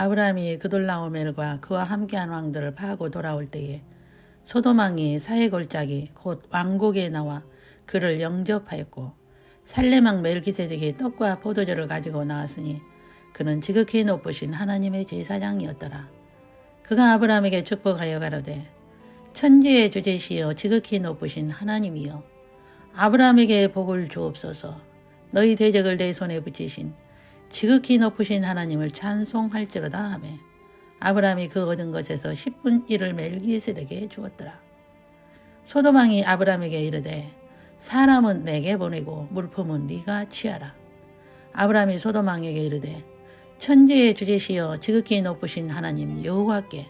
아브라함이 그돌라오멜과 그와 함께한 왕들을 파하고 돌아올 때에 소도망이 사해 골짜기 곧 왕국에 나와 그를 영접하였고 살레망 멜기세덱이 떡과 포도주를 가지고 나왔으니 그는 지극히 높으신 하나님의 제사장이었더라. 그가 아브라함에게 축복하여 가로되 천지의 주제시여 지극히 높으신 하나님이여 아브라함에게 복을 주옵소서 너희 대적을 내 손에 붙이신 지극히 높으신 하나님을 찬송할지로다 하매 아브라함이 그 얻은 것에서 10분 1을 멜기세덱에 주었더라. 소도망이 아브라함에게 이르되 사람은 내게 보내고 물품은 네가 취하라. 아브라함이 소도망에게 이르되 천지의 주제시여 지극히 높으신 하나님 여호와께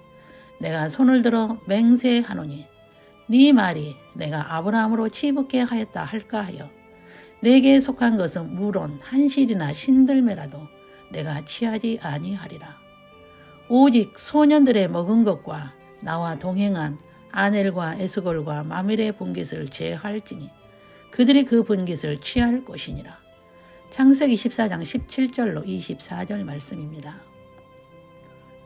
내가 손을 들어 맹세하노니 네 말이 내가 아브라함으로 치붙게 하였다 할까 하여 내게 속한 것은 물론 한실이나 신들매라도 내가 취하지 아니하리라. 오직 소년들의 먹은 것과 나와 동행한 아넬과 에스골과 마밀의 분깃을 제할지니 그들이 그 분깃을 취할 것이니라. 창세기 14장 17절로 24절 말씀입니다.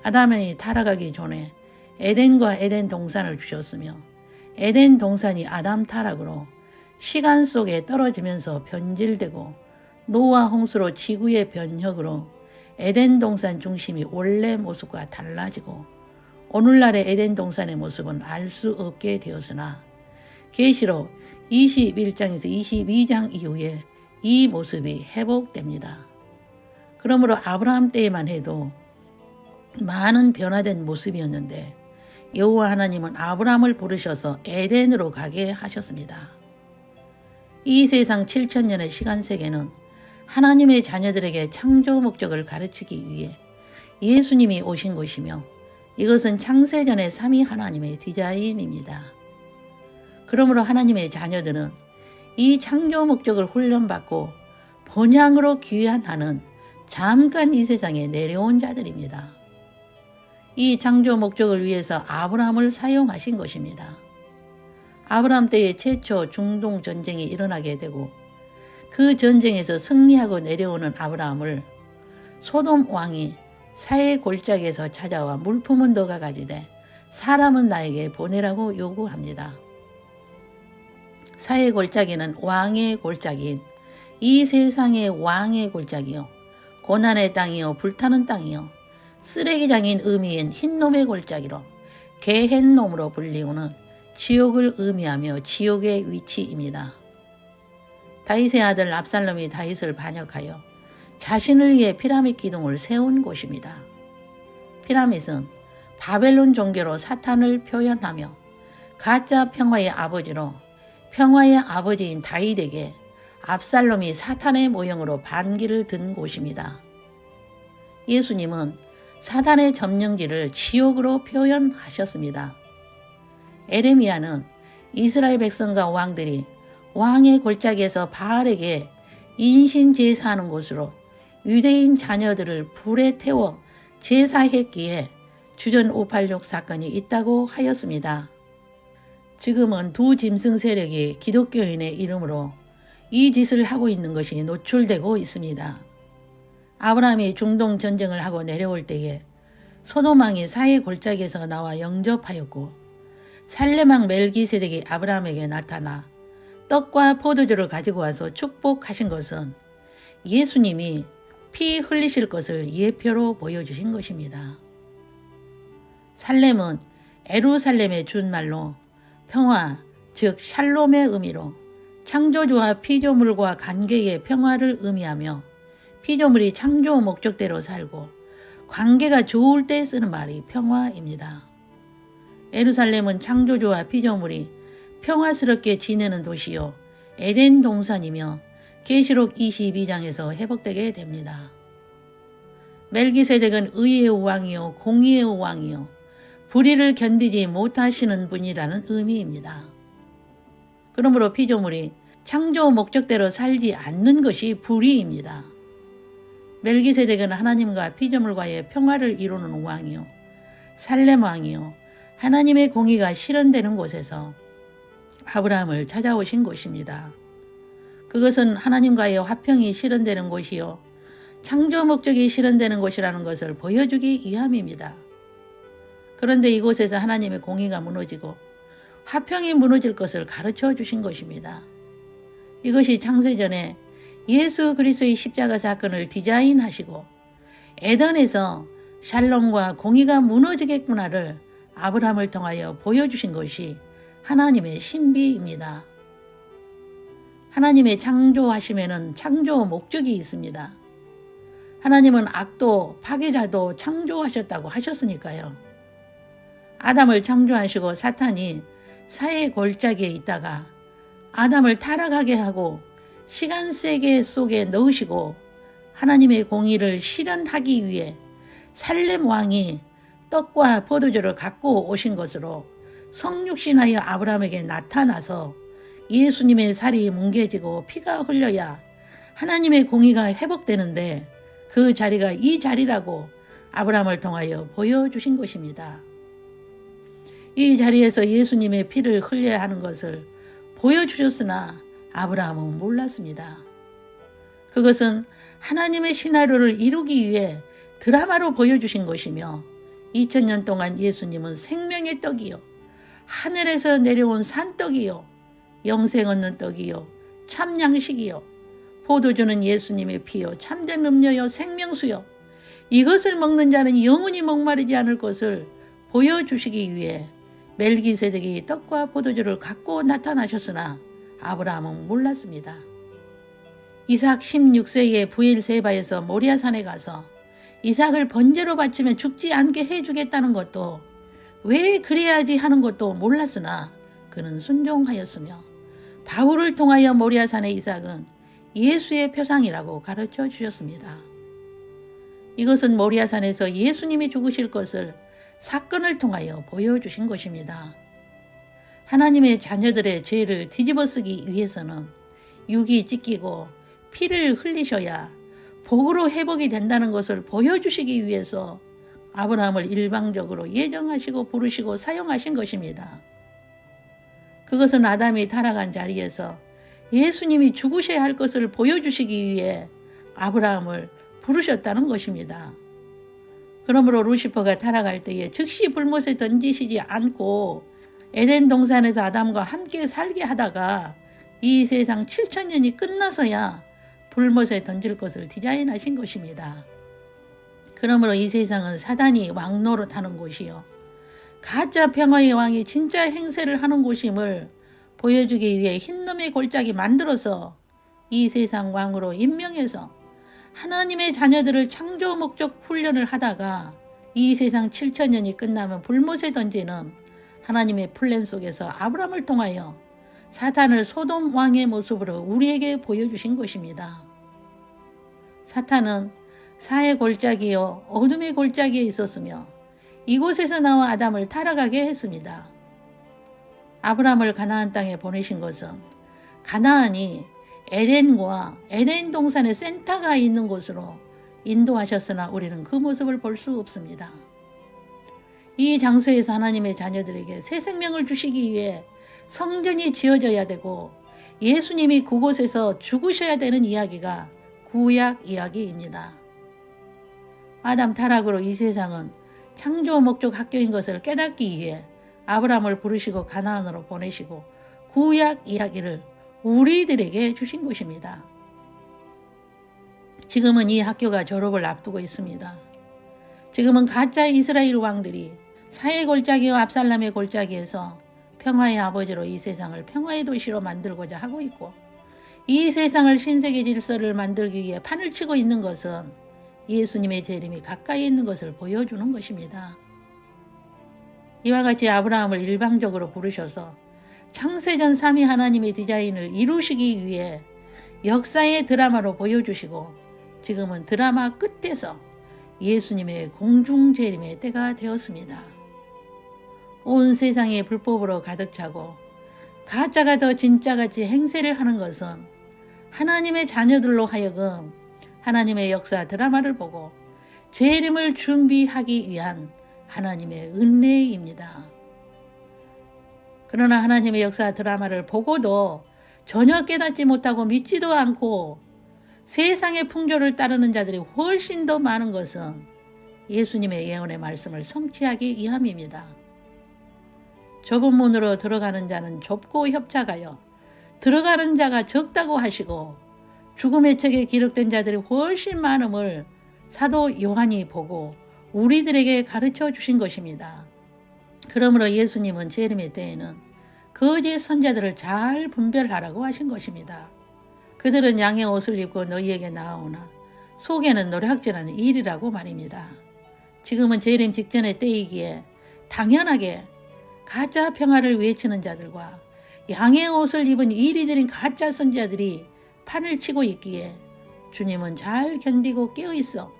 아담이 타락하기 전에 에덴과 에덴 동산을 주셨으며 에덴 동산이 아담 타락으로 시간 속에 떨어지면서 변질되고 노아 홍수로 지구의 변혁으로 에덴 동산 중심이 원래 모습과 달라지고 오늘날의 에덴 동산의 모습은 알 수 없게 되었으나 계시록 21장에서 22장 이후에 이 모습이 회복됩니다. 그러므로 아브라함 때에만 해도 많은 변화된 모습이었는데 여호와 하나님은 아브라함을 부르셔서 에덴으로 가게 하셨습니다. 이 세상 7천년의 시간 세계는 하나님의 자녀들에게 창조 목적을 가르치기 위해 예수님이 오신 곳이며 이것은 창세전의 삼위 하나님의 디자인입니다. 그러므로 하나님의 자녀들은 이 창조 목적을 훈련받고 본향으로 귀환하는 잠깐 이 세상에 내려온 자들입니다. 이 창조 목적을 위해서 아브라함을 사용하신 것입니다. 아브라함 때에 최초 중동 전쟁이 일어나게 되고 그 전쟁에서 승리하고 내려오는 아브라함을 소돔 왕이 사해 골짜기에서 찾아와 물품은 너가 가지되 사람은 나에게 보내라고 요구합니다. 사해 골짜기는 왕의 골짜기인 이 세상의 왕의 골짜기요 고난의 땅이요 불타는 땅이요 쓰레기장인 의미인 흰놈의 골짜기로 개햇놈으로 불리우는 지옥을 의미하며 지옥의 위치입니다. 다윗의 아들 압살롬이 다윗을 반역하여 자신을 위해 피라밋 기둥을 세운 곳입니다. 피라밋은 바벨론 종교로 사탄을 표현하며 가짜 평화의 아버지로 평화의 아버지인 다윗에게 압살롬이 사탄의 모형으로 반기를 든 곳입니다. 예수님은 사단의 점령지를 지옥으로 표현하셨습니다. 에레미야는 이스라엘 백성과 왕들이 왕의 골짜기에서 바알에게 인신 제사하는 곳으로 유대인 자녀들을 불에 태워 제사했기에 주전 586 사건이 있다고 하였습니다. 지금은 두 짐승 세력이 기독교인의 이름으로 이 짓을 하고 있는 것이 노출되고 있습니다. 아브라함이 중동 전쟁을 하고 내려올 때에 소도망이 사해 골짜기에서 나와 영접하였고 살레망 멜기세덱이 아브라함에게 나타나 떡과 포도주를 가지고 와서 축복하신 것은 예수님이 피 흘리실 것을 예표로 보여주신 것입니다. 살렘은 에루살렘의 준말로 평화, 즉 샬롬의 의미로 창조주와 피조물과 관계의 평화를 의미하며 피조물이 창조 목적대로 살고 관계가 좋을 때 쓰는 말이 평화입니다. 에루살렘은 창조주와 피조물이 평화스럽게 지내는 도시요 에덴 동산이며 계시록 22장에서 회복되게 됩니다. 멜기세덱은 의의 왕이요 공의의 왕이요 불의를 견디지 못하시는 분이라는 의미입니다. 그러므로 피조물이 창조 목적대로 살지 않는 것이 불의입니다. 멜기세덱은 하나님과 피조물과의 평화를 이루는 왕이요 살렘 왕이요 하나님의 공의가 실현되는 곳에서 아브라함을 찾아오신 곳입니다. 그것은 하나님과의 화평이 실현되는 곳이요 창조 목적이 실현되는 곳이라는 것을 보여주기 위함입니다. 그런데 이곳에서 하나님의 공의가 무너지고 화평이 무너질 것을 가르쳐 주신 것입니다. 이것이 창세전에 예수 그리스도의 십자가 사건을 디자인하시고 에덴에서 샬롬과 공의가 무너지겠구나를 아브라함을 통하여 보여주신 것이 하나님의 신비입니다. 하나님의 창조하심에는 창조 목적이 있습니다. 하나님은 악도 파괴자도 창조하셨다고 하셨으니까요. 아담을 창조하시고 사탄이 사의 골짜기에 있다가 아담을 타락하게 하고 시간 세계 속에 넣으시고 하나님의 공의를 실현하기 위해 살렘 왕이 떡과 포도주를 갖고 오신 것으로 성육신하여 아브라함에게 나타나서 예수님의 살이 뭉개지고 피가 흘려야 하나님의 공의가 회복되는데 그 자리가 이 자리라고 아브라함을 통하여 보여주신 것입니다. 이 자리에서 예수님의 피를 흘려야 하는 것을 보여주셨으나 아브라함은 몰랐습니다. 그것은 하나님의 시나리오를 이루기 위해 드라마로 보여주신 것이며 2000년 동안 예수님은 생명의 떡이요. 하늘에서 내려온 산떡이요. 영생 얻는 떡이요. 참 양식이요. 포도주는 예수님의 피요. 참된 음료요. 생명수요. 이것을 먹는 자는 영원히 목마르지 않을 것을 보여주시기 위해 멜기세덱이 떡과 포도주를 갖고 나타나셨으나 아브라함은 몰랐습니다. 이삭 16세의 부일 세바에서 모리아산에 가서 이삭을 번제로 바치면 죽지 않게 해주겠다는 것도 왜 그래야지 하는 것도 몰랐으나 그는 순종하였으며 바울을 통하여 모리아산의 이삭은 예수의 표상이라고 가르쳐 주셨습니다. 이것은 모리아산에서 예수님이 죽으실 것을 사건을 통하여 보여주신 것입니다. 하나님의 자녀들의 죄를 뒤집어 쓰기 위해서는 육이 찢기고 피를 흘리셔야 복으로 회복이 된다는 것을 보여주시기 위해서 아브라함을 일방적으로 예정하시고 부르시고 사용하신 것입니다. 그것은 아담이 타락한 자리에서 예수님이 죽으셔야 할 것을 보여주시기 위해 아브라함을 부르셨다는 것입니다. 그러므로 루시퍼가 타락할 때에 즉시 불못에 던지시지 않고 에덴 동산에서 아담과 함께 살게 하다가 이 세상 7천년이 끝나서야 불못에 던질 것을 디자인하신 것입니다. 그러므로 이 세상은 사단이 왕노릇 하는 곳이요. 가짜 평화의 왕이 진짜 행세를 하는 곳임을 보여주기 위해 흰놈의 골짜기 만들어서 이 세상 왕으로 임명해서 하나님의 자녀들을 창조 목적 훈련을 하다가 이 세상 7천년이 끝나면 불못에 던지는 하나님의 플랜 속에서 아브람을 통하여 사탄을 소돔 왕의 모습으로 우리에게 보여주신 것입니다. 사탄은 사의 골짜기요 어둠의 골짜기에 있었으며 이곳에서 나와 아담을 타락하게 했습니다. 아브람을 가나안 땅에 보내신 것은 가나안이 에덴과 에덴 동산의 센터가 있는 곳으로 인도하셨으나 우리는 그 모습을 볼 수 없습니다. 이 장소에서 하나님의 자녀들에게 새 생명을 주시기 위해 성전이 지어져야 되고 예수님이 그곳에서 죽으셔야 되는 이야기가 구약 이야기입니다. 아담 타락으로 이 세상은 창조 목적 학교인 것을 깨닫기 위해 아브라함을 부르시고 가나안으로 보내시고 구약 이야기를 우리들에게 주신 것입니다. 지금은 이 학교가 졸업을 앞두고 있습니다. 지금은 가짜 이스라엘 왕들이 사해 골짜기와 압살람의 골짜기에서 평화의 아버지로 이 세상을 평화의 도시로 만들고자 하고 있고 이 세상을 신세계 질서를 만들기 위해 판을 치고 있는 것은 예수님의 재림이 가까이 있는 것을 보여주는 것입니다. 이와 같이 아브라함을 일방적으로 부르셔서 창세전 3위 하나님의 디자인을 이루시기 위해 역사의 드라마로 보여주시고 지금은 드라마 끝에서 예수님의 공중재림의 때가 되었습니다. 온 세상이 불법으로 가득 차고 가짜가 더 진짜같이 행세를 하는 것은 하나님의 자녀들로 하여금 하나님의 역사 드라마를 보고 재림을 준비하기 위한 하나님의 은혜입니다. 그러나 하나님의 역사 드라마를 보고도 전혀 깨닫지 못하고 믿지도 않고 세상의 풍조를 따르는 자들이 훨씬 더 많은 것은 예수님의 예언의 말씀을 성취하기 위함입니다. 좁은 문으로 들어가는 자는 좁고 협착하여 들어가는 자가 적다고 하시고 죽음의 책에 기록된 자들이 훨씬 많음을 사도 요한이 보고 우리들에게 가르쳐 주신 것입니다. 그러므로 예수님은 재림의 때에는 거짓 선자들을 잘 분별하라고 하신 것입니다. 그들은 양의 옷을 입고 너희에게 나아오나 속에는 노략질하는 일이라고 말입니다. 지금은 재림 직전의 때이기에 당연하게 가짜 평화를 외치는 자들과 양의 옷을 입은 이리들인 가짜 선자들이 판을 치고 있기에 주님은 잘 견디고 깨어 있어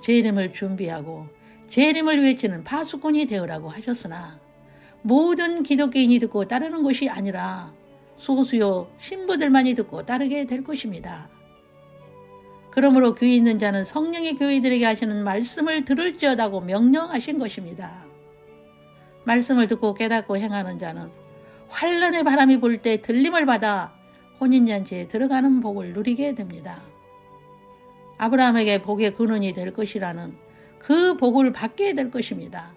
재림을 준비하고 재림을 외치는 파수꾼이 되으라고 하셨으나 모든 기독교인이 듣고 따르는 것이 아니라 소수요 신부들만이 듣고 따르게 될 것입니다. 그러므로 교회 있는 자는 성령의 교회들에게 하시는 말씀을 들을지어다고 명령하신 것입니다. 말씀을 듣고 깨닫고 행하는 자는 환란의 바람이 불 때 들림을 받아 혼인잔치에 들어가는 복을 누리게 됩니다. 아브라함에게 복의 근원이 될 것이라는 그 복을 받게 될 것입니다.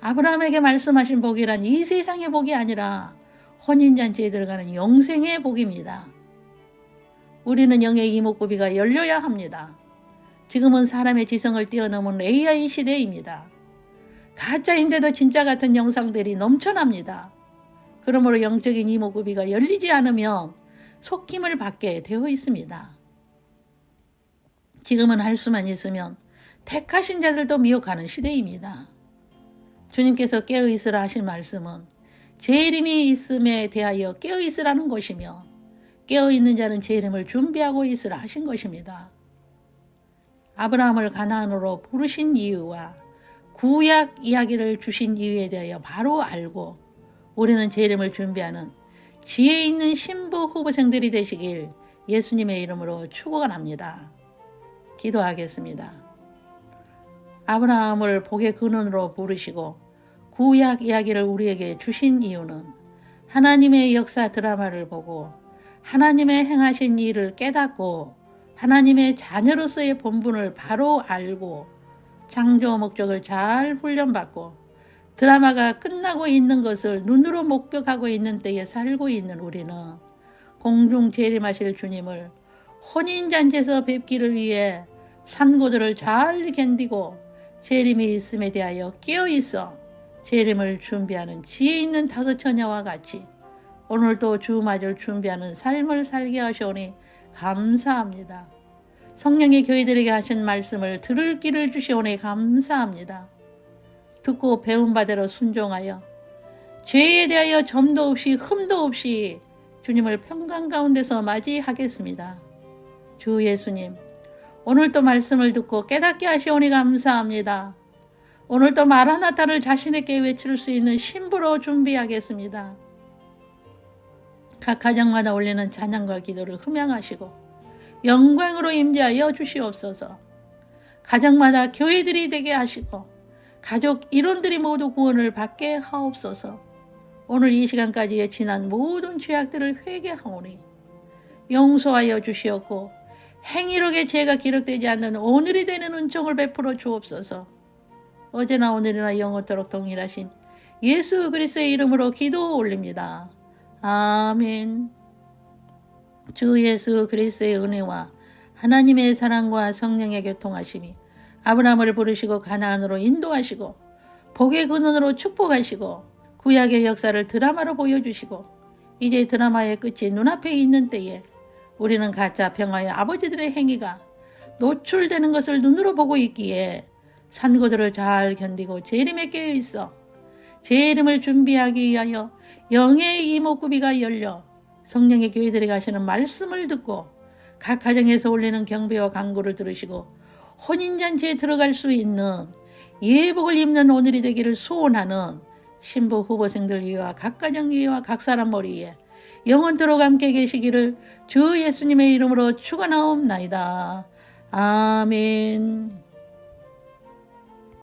아브라함에게 말씀하신 복이란 이 세상의 복이 아니라 혼인잔치에 들어가는 영생의 복입니다. 우리는 영의 이목구비가 열려야 합니다. 지금은 사람의 지성을 뛰어넘은 AI 시대입니다. 가짜인데도 진짜 같은 영상들이 넘쳐납니다. 그러므로 영적인 이목구비가 열리지 않으면 속힘을 받게 되어 있습니다. 지금은 할 수만 있으면 택하신 자들도 미혹하는 시대입니다. 주님께서 깨어있으라 하신 말씀은 재림이 있음에 대하여 깨어있으라는 것이며 깨어있는 자는 재림을 준비하고 있으라 하신 것입니다. 아브라함을 가나안으로 부르신 이유와 구약 이야기를 주신 이유에 대하여 바로 알고 우리는 재림을 준비하는 지혜 있는 신부 후보생들이 되시길 예수님의 이름으로 축원합니다. 기도하겠습니다. 아브라함을 복의 근원으로 부르시고 구약 이야기를 우리에게 주신 이유는 하나님의 역사 드라마를 보고 하나님의 행하신 일을 깨닫고 하나님의 자녀로서의 본분을 바로 알고 창조 목적을 잘 훈련받고 드라마가 끝나고 있는 것을 눈으로 목격하고 있는 때에 살고 있는 우리는 공중 재림하실 주님을 혼인잔치에서 뵙기를 위해 산고들을 잘 견디고 재림이 있음에 대하여 깨어있어 재림을 준비하는 지혜 있는 다섯 처녀와 같이 오늘도 주 맞을 준비하는 삶을 살게 하시오니 감사합니다. 성령의 교회들에게 하신 말씀을 들을 길을 주시오니 감사합니다. 듣고 배운 바대로 순종하여 죄에 대하여 점도 없이 흠도 없이 주님을 평강 가운데서 맞이하겠습니다. 주 예수님, 오늘도 말씀을 듣고 깨닫게 하시오니 감사합니다. 오늘도 마라나타를 자신에게 외칠 수 있는 신부로 준비하겠습니다. 각 가정마다 올리는 찬양과 기도를 흠양하시고 영광으로 임재하여 주시옵소서. 가정마다 교회들이 되게 하시고 가족 일원들이 모두 구원을 받게 하옵소서. 오늘 이 시간까지의 지난 모든 죄악들을 회개하오니 용서하여 주시옵고 행위록에 죄가 기록되지 않는 오늘이 되는 은총을 베풀어 주옵소서. 어제나 오늘이나 영원토록 동일하신 예수 그리스도의 이름으로 기도 올립니다. 아멘. 주 예수 그리스도의 은혜와 하나님의 사랑과 성령의 교통하심이 아브라함을 부르시고 가나안으로 인도하시고 복의 근원으로 축복하시고 구약의 역사를 드라마로 보여주시고 이제 드라마의 끝이 눈앞에 있는 때에 우리는 가짜 평화의 아버지들의 행위가 노출되는 것을 눈으로 보고 있기에 산고들을 잘 견디고 재림에 깨어 있어 재림을 준비하기 위하여 영의 이목구비가 열려 성령의 교회들이 가시는 말씀을 듣고 각 가정에서 올리는 경배와 강구를 들으시고 혼인잔치에 들어갈 수 있는 예복을 입는 오늘이 되기를 소원하는 신부 후보생들 위와 각 가정 위와 각 사람 머리에 영원토록 함께 계시기를 주 예수님의 이름으로 축원하옵나이다. 아멘.